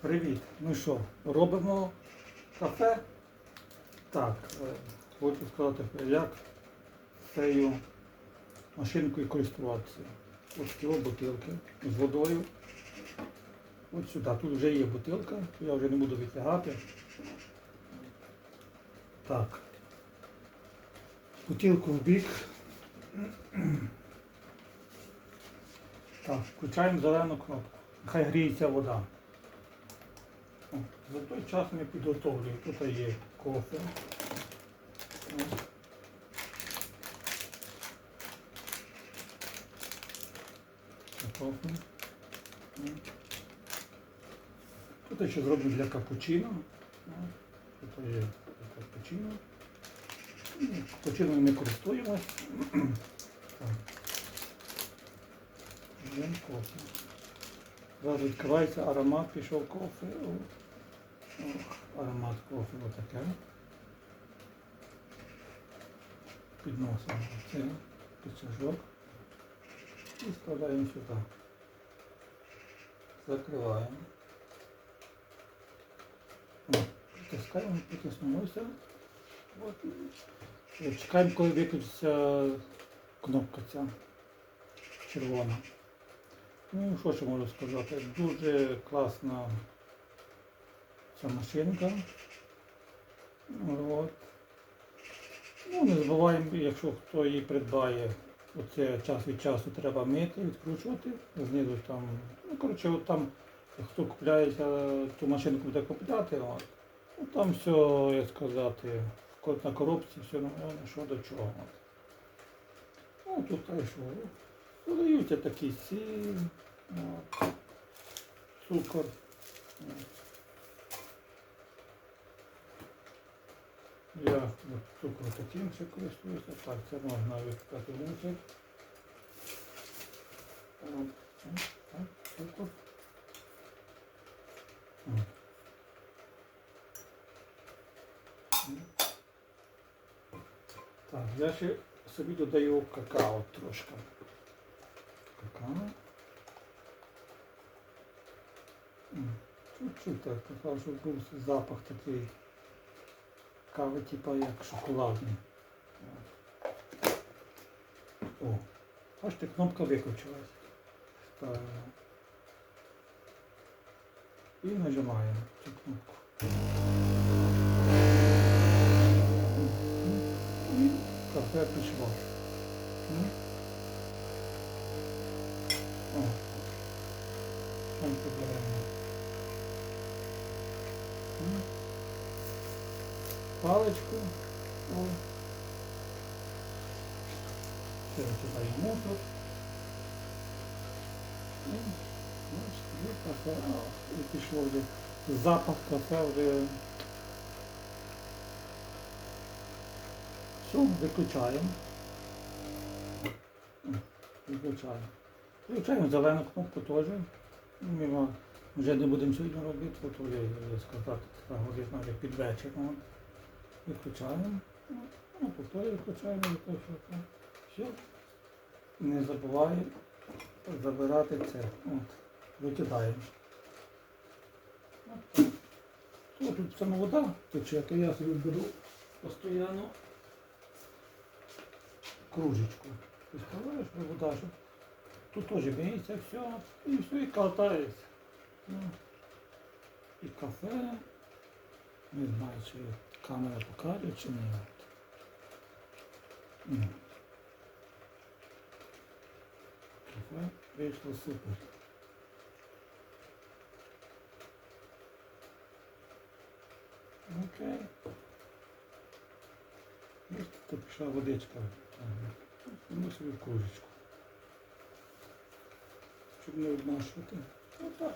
Привіт. Ну що, робимо кафе? Так, е, хочу сказати, як цією машинкою користуватися. Ось ці бутилки з водою. Ось сюди. Тут вже є бутилка, я вже не буду витягати. Так. Бутилку в бік. Так, включаємо зелену кнопку. Хай гріється вода. За той час ми підготовлюємо. Тут є кофе. Кофе. Тут ще зроблю для капучино. Тут є капучино. Капучино ми не користуємось. Зразу відкривається аромат, пішов кофе. Аромат кофе отаке. Підносимо це підсажок і складаємо сюди. Закриваємо. Притискаємо, притиснулося. От. Чекаємо, коли виключиться кнопка ця червона. Ну, що ще можу сказати? Дуже класна ця машинка. От. Ну, не забуваємо, якщо хто її придбає, оце час від часу треба мити, відкручувати. Знизу там, ну коротше, от там, хто купляється, ту машинку буде купляти, от, ну, там все, як сказати, на коробці все нормально, що до чого. От. Ну, тут що. Продаються такі сіль, цукор. От. Я от, цукру таким ще користуюся. Так, це можна випікати мусор. Так. Так, я ще собі додаю какао трошки. Какао. Чуть-чуть так, какао, щоб був запах такий кави, типа як шоколадний. О, бачите, кнопка виключилась. Ставимо. І нажимаємо цю кнопку. І кафе пішло. О. Там. Паличку. О. Ще викидаємо мусор. І, бачите, і пішло вже. Запах кафе вже. Все, виключаємо. Виключаємо. Включаємо зелену кнопку теж. Ми його вже не будемо сьогодні робити, бо то вже, сказати, така година вже під вечір. Виключаємо. Ну, повторюю, виключаємо, виключаємо. Все. Не забуваємо забирати це. От. Викидаємо. От тут саме вода тече, то я собі беру постійно кружечку. Виставляєш вода, щоб тут теж миється все, і все, і катається. Ну, і кафе. Не знаю, чи камера покаже, чи ні. Ні. Вийшло супер. Окей. Тут пішла водичка. Ну собі в кружечку. Щоб не однашувати. Отак.